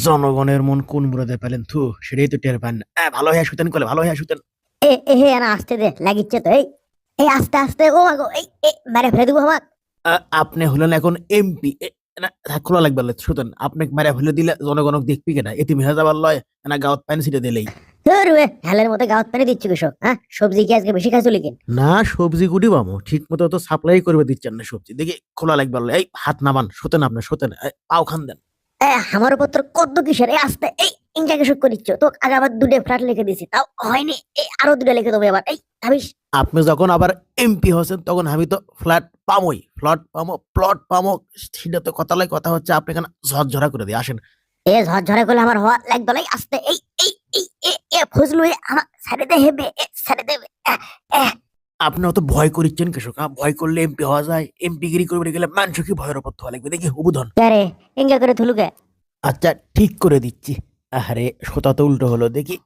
জনগণের মন কোন মুরাদে পেলেন? থু সেটাই তো টের পান। না এ, ভালো হয়ে শুতেন কলে ভালো হয়ে শুতেন। এ এ হে না আসতে দে লাগিচ্ছে তো এই। এই আস্তে আস্তে ও মাগো এই এই মেরে ফেলে দেবো আমাক। আপনি হলেন এখন এমপি না খোলা লাগবে শুতেন। আপনি মারা ফেলে দিলে জনগণক দেখবি কেনা এটি মেহা যাবার লয় না গাঁত পানি ছিটে দিলেই। হেলের মতো গাউত পানি দিচ্ছি কৃষক হ্যাঁ? সবজি কি আজকে বেশি খাইছো লিখিন না সবজি গুটি বামো ঠিক মতো তো সাপ্লাই করবে দিচ্ছেন না সবজি। দেখি খোলা লাগবে। এই হাত নামান শুতেন আপনি শুতেন পাও খান দেন। এ আমার উপর তোর কদ্দু কিসের? এই আস্তে এই ইনকা কৃষক করিচ্ছ তো আগে আবার দুটো ফ্ল্যাট লিখে দিছি তাও হয়নি। এই আরও দুটো লিখে দেবো এবার। এই ভাবিস? আপনি যখন আবার এমপি হচ্ছেন তখন আমি তো ফ্ল্যাট পামোই। ফ্ল্যাট পামো প্লট পামো। সেটা তো কথা লয় কথা হচ্ছে আপনি এখানে ঝরঝরা করে দিয়ে আসেন। এ ঝরঝরে করলে আমার হওয়া লাগবে লাই আস্তে এই এই এই এ ফজলু আমার ছেড়ে দে হেবে এ ছেড়ে দেবে আপনি অত ভয় করিচ্ছেন কৃষক? ভয় করলে এমপি হওয়া যায় এমপি গিরি করবে গেলে মানুষ কি ভয়ের ওপর থাকা লাগবে। দেখি হুবুধন রে ইনকা করে থুলুকে আচ্ছা ঠিক করে দিচ্ছি। আরে সোতা তো উল্টো হলো। দেখি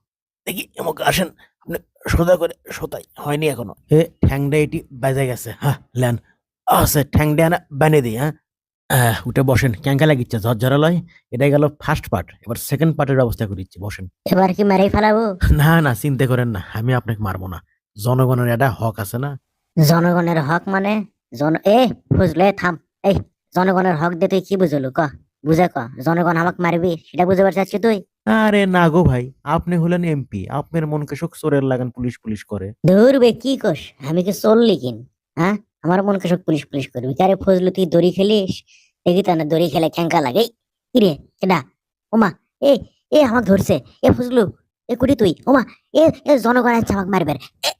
দেখি এমক আসেন। আপনি সোজা করে সোতাই হয়নি এখনও। হে ঠ্যাংটা এটি বেজে গেছে। হ্যাঁ লেন। আছে ঠ্যাংটা না বানিয়ে দিই হ্যাঁ। উঠে বসেন। ক্যাঙ্কা লাগিচ্ছে ঝরঝরা লয়। এটাই গেল ফার্স্ট পার্ট এবার সেকেন্ড পার্টের ব্যবস্থা করিচ্ছি বসেন। এবার কি মেরেই ফেলাবো? না না চিন্তা করেন না আমি আপনাকে মারবো না। জনগণের এটা হক আছে না? জনগণের হক মানে জন এ বুঝলে থাম। এই জনগণের হক দিয়ে তুই কি বুঝলু? ক বুঝে ক। জনগণ আমাক মারবি সেটা বুঝে পারছিস তুই? আরে না গো ভাই আপনি হলেন এমপি আপনার মনকে শোক চোরের লাগান পুলিশ পুলিশ করে। ধরবে কি কস? আমি কি চললি কিন? হ্যাঁ? আমার মনকে সব পুলিশ পুলিশ করবি। কারে ফজলু তুই দড়ি খেলিস? দেখি তা না দড়ি খেলে খ্যাঙ্কা লাগে? কি রে এটা? ওমা এ এ আমাকে ধরছে। এ ফজলু এ কুটি তুই? ওমা এ এ জনগণ আছে আমাকে মারবে এ এ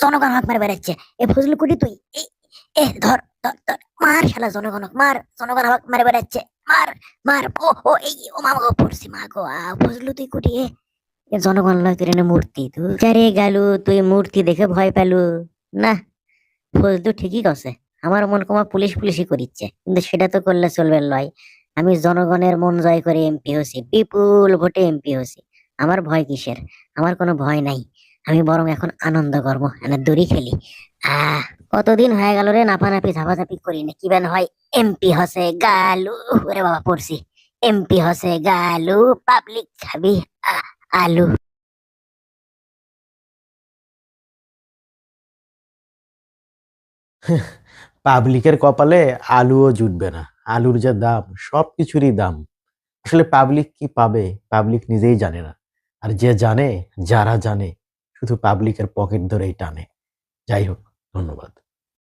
জনগণ আমাকে মারবে যাচ্ছে এ ফজলু কুটি তুই এ ধর ধর ধর মার শালা জনগণ মার জনগণ আমাকে মারবে যাচ্ছে মার মার ও ও এই ও মা আমাকে পড়ছি মা গো আ, ফজলু তুই কুটি এ জনগণ লয় তুই রে মূর্তি তুই চারে গেলু তুই মূর্তি দেখে ভয় পেলু না ফজলু ঠিকই কছে আমার মন কমা পুলিশ পুলিশই করিচ্ছে কিন্তু সেটা তো করলে চলবে লয় আমি জনগণের মন জয় করে এমপি হছি বিপুল ভোটে এমপি হছি আমার ভয় কিসের আমার কোনো ভয় নাই। আমি বরং এখন আনন্দ করব মানে দড়ি খেলি। আহ, কতদিন হয়ে গেল রে নাপানাপি ঝাপাঝাপি করি না কি বেন হয় এমপি হসে গালু, ওরে বাবা, পড়ছি। এমপি হসে গালু পাবলিক খাবি আলু। পাবলিকের কপালে আলুও জুটবে না, আলুর যা দাম, সব কিছুরই দাম। আসলে পাবলিক কি পাবে, পাবলিক নিজেই জানে না। আর যে জানে, যারা জানে শুধু পাবলিকের পকেট ধরেই টানে। যাই হোক ধন্যবাদ।